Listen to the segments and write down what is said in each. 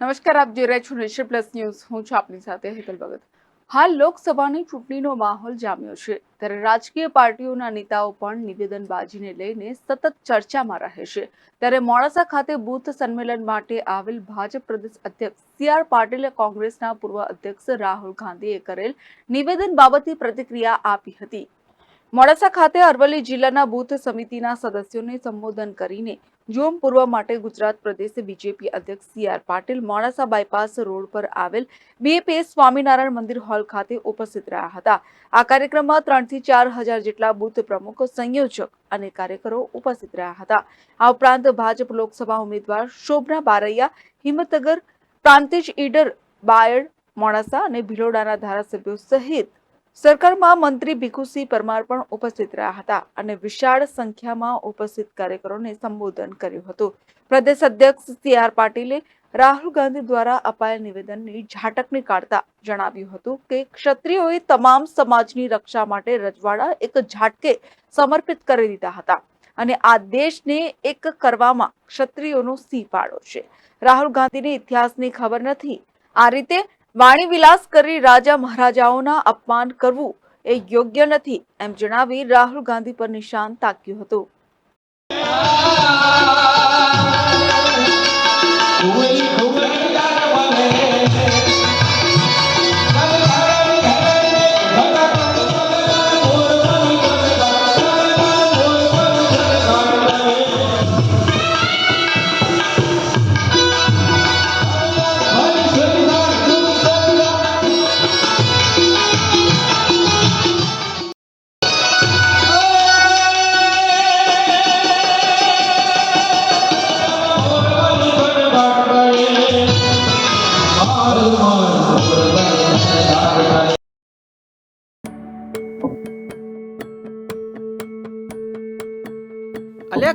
નમસ્કાર, આપ જોઈ રહ્યા છો નેશન પ્લસ ન્યૂઝ. હું છું આપની સાથે હેતલ ભગત. હાલ લોકસભાની ચૂંટણીનો માહોલ જામ્યો છે. ત્યારે રાજકીય પાર્ટીઓના નેતાઓ પણ નિવેદનબાજીને લઈને સતત ચર્ચામાં રહે છે. ત્યારે મોડાસા ખાતે બૂથ સંમેલન માટે આવેલ ભાજપ પ્રદેશ અધ્યક્ષ સી આર પાટીલે કોંગ્રેસના પૂર્વ અધ્યક્ષ રાહુલ ગાંધીએ કરેલ નિવેદન બાબતે પ્રતિક્રિયા આપી હતી. મોડાસા ખાતે અરવલ્લી જિલ્લાના બૂથ સમિતિના સદસ્યોને સંબોધન કરીને જોમ પૂર્વ માટે ગુજરાત પ્રદેશ બીજેપી અધ્યક્ષ C R Patil Modasa bypass road પર આવેલ બીએપીએસ સ્વામિનારાયણ મંદિર હોલ ખાતે ઉપસ્થિત રહ્યા હતા. આ કાર્યક્રમમાં ત્રણથી ચાર હજાર જેટલા બૂથ પ્રમુખો, સંયોજક અને કાર્યકરો ઉપસ્થિત રહ્યા હતા. આ ઉપરાંત ભાજપ લોકસભા ઉમેદવાર શોભના બારૈયા, હિંમતનગર પ્રાંતિજ ઈડર, બાયડ, મોડાસા અને ભિલોડાના ધારાસભ્યો સહિત સરકારમાં મંત્રી ભીખુસિંહ પરમાર પણ ઉપસ્થિત રહ્યા હતા અને વિશાળ સંખ્યામાં ઉપસ્થિત કાર્યકરોને સંબોધન કર્યું હતું. પ્રદેશ અધ્યક્ષ સી આર પાટીલે રાહુલ ગાંધી દ્વારા અપાયેલ નિવેદનની ઝાટકણી કાઢતા જણાવ્યું હતું કે ક્ષત્રિયોએ તમામ સમાજની રક્ષા માટે રજવાડા એક ઝાટકે સમર્પિત કરી દીધા હતા અને આ દેશને એક કરવામાં ક્ષત્રિયોનો સિંહ પાડો છે. રાહુલ ગાંધીને ઇતિહાસની ખબર નથી. આ રીતે વાણી વિલાસ કરી રાજા મહારાજાઓના અપમાન કરવું એ યોગ્ય નથી, એમ જણાવી રાહુલ ગાંધી પર નિશાન તાક્યું હતું. અલ્યા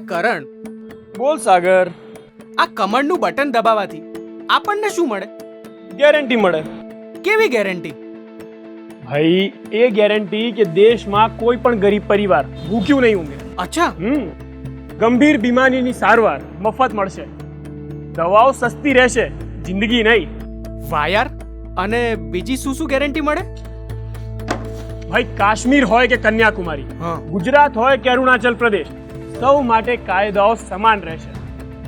કરણ. બોલ સાગર. આ કમળનું બટન દબાવવાથી આપણને શું મળે? ગેરંટી મળે. કેવી ગેરંટી? ભાઈ એ ગેરંટી કે દેશમાં કોઈ પણ ગરીબ પરિવાર ભૂખ્યું નહીં ઊંઘે. અચ્છા. હમ. ગંભીર બીમારીની સારવાર મફત મળશે. દવાઓ સસ્તી રહેશે જિંદગી નહીં. વાહ યાર અને બીજી શું શું ગેરંટી મળે? ભાઈ કાશ્મીર હોય કે કન્યાકુમારી ગુજરાત હોય કે અરુણાચલ પ્રદેશ સૌ માટે કાયદાઓ સમાન રહેશે.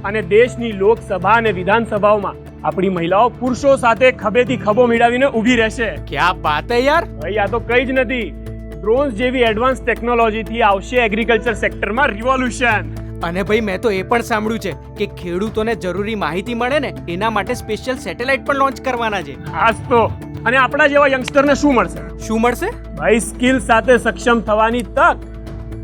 અને દેશની લોકસભા અને વિધાનસભાઓમાં આપણી મહિલાઓ પુરુષો સાથે ખભેથી ખભો મેળાવીને ઊભી રહેશે. ક્યાં વાત હે યાર? ભાઈ આ તો કઈ જ નથી. ડ્રોન્સ જેવી એડવાન્સ ટેકનોલોજીથી આવશે એગ્રીકલ્ચર સેક્ટરમાં રિવોલ્યુશન અને ભાઈ મેં તો એ પણ સાંભળ્યું છે કે ખેડૂતોને જરૂરી માહિતી મળે ને એના માટે સ્પેશિયલ સેટેલાઇટ પણ લોન્ચ કરવાના છે. આજ તો. અને આપણા જેવા યંગસ્ટરને શું મળશે? શું મળશે? ભાઈ સ્કિલ સાથે સક્ષમ થવાની તક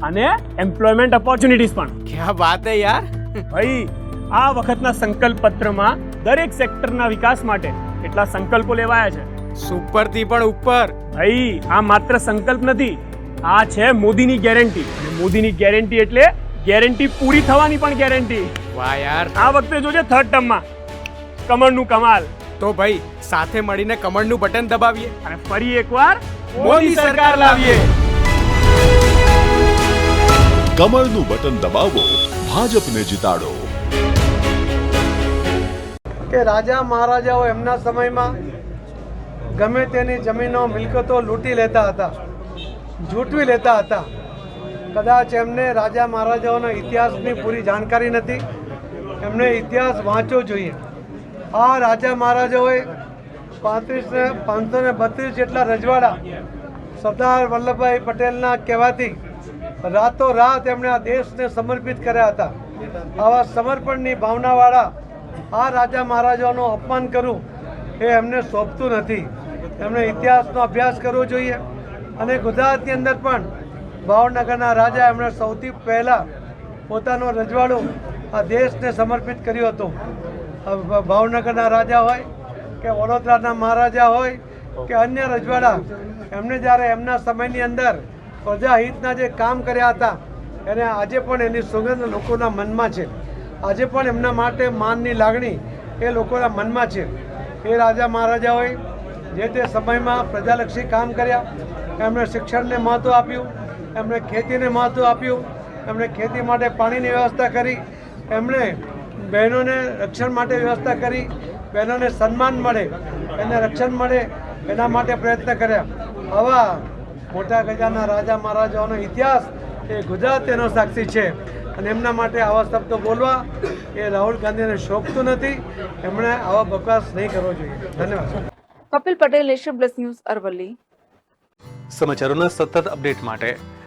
અને એમ્પ્લોયમેન્ટ ઓપોર્ચ્યુનિટીઝ પણ. ક્યાં વાત હે યાર? ભાઈ આ વખતના સંકલ્પ પત્રમાં દરેક સેક્ટરના વિકાસ માટે કેટલા સંકલ્પો લેવાયા છે. સુપરથી પણ ઉપર. ભાઈ આ માત્ર સંકલ્પ નથી આ છે મોદીની ગેરંટી મોદીની ગેરંટી એટલે ગેરંટી પૂરી થવાની પણ ગેરંટી. વાહ યાર. આ વખતે જોજે થર્ડ ટર્મમાં કમળનું કમાલ. તો ભાઈ સાથે મળીને કમળનું બટન દબાવીએ. અને ફરી એકવાર મોદી સરકાર લાવીએ. કમળનું બટન દબાવો ભાજપને જીતાડો. કે રાજા મહારાજાઓ એમના સમયમાં ગમે તેની જમીનો મિલકતો લૂંટી લેતા હતા જૂટવી લેતા હતા. કદાચ એમને રાજા મહારાજાઓના ઇતિહાસની પૂરી જાણકારી નથી. એમને ઇતિહાસ વાંચવો જોઈએ. આ રાજા મહારાજાઓએ પાંત્રીસ ને પાંચસો ને બત્રીસ જેટલા રજવાડા સરદાર વલ્લભભાઈ પટેલના કહેવાથી રાતોરાત એમણે આ દેશને સમર્પિત કર્યા હતા. આવા સમર્પણની ભાવનાવાળા આ રાજા મહારાજાઓનું અપમાન કરવું એ એમને સોંપતું નથી. એમણે ઇતિહાસનો અભ્યાસ કરવો જોઈએ. અને ગુજરાતની અંદર પણ ભાવનગરના રાજા એમણે સૌથી પહેલાં પોતાનો રજવાડો આ દેશને સમર્પિત કર્યો હતો. ભાવનગરના રાજા હોય કે વડોદરાના મહારાજા હોય કે અન્ય રજવાડા, એમને જ્યારે એમના સમયની અંદર પ્રજાહિતના જે કામ કર્યા હતા, એને આજે પણ એની સુગંધ લોકોના મનમાં છે. આજે પણ એમના માટે માનની લાગણી એ લોકોના મનમાં છે. એ રાજા મહારાજાઓએ જે તે સમયમાં પ્રજાલક્ષી કામ કર્યા, એમણે શિક્ષણને મહત્ત્વ આપ્યું એમણે ખેતીને મહત્ત્વ આપ્યું એમણે ખેતી માટે પાણીની વ્યવસ્થા કરી એમણે બહેનોને રક્ષણ માટે વ્યવસ્થા કરી બહેનોને સન્માન મળે એને રક્ષણ મળે એના માટે પ્રયત્ન કર્યા. આવા મોટા ગજાના રાજા મહારાજાઓનો ઇતિહાસ એ ગુજરાત એનો સાક્ષી છે. અને એમના માટે આવા શબ્દો બોલવા એ રાહુલ ગાંધીને શોભતું નથી. એમણે આવા બકવાસ નહીં કરવો જોઈએ. ધન્યવાદ. Kapil Patel nation plus news Aravalli. સમાચારોના સતત અપડેટ માટે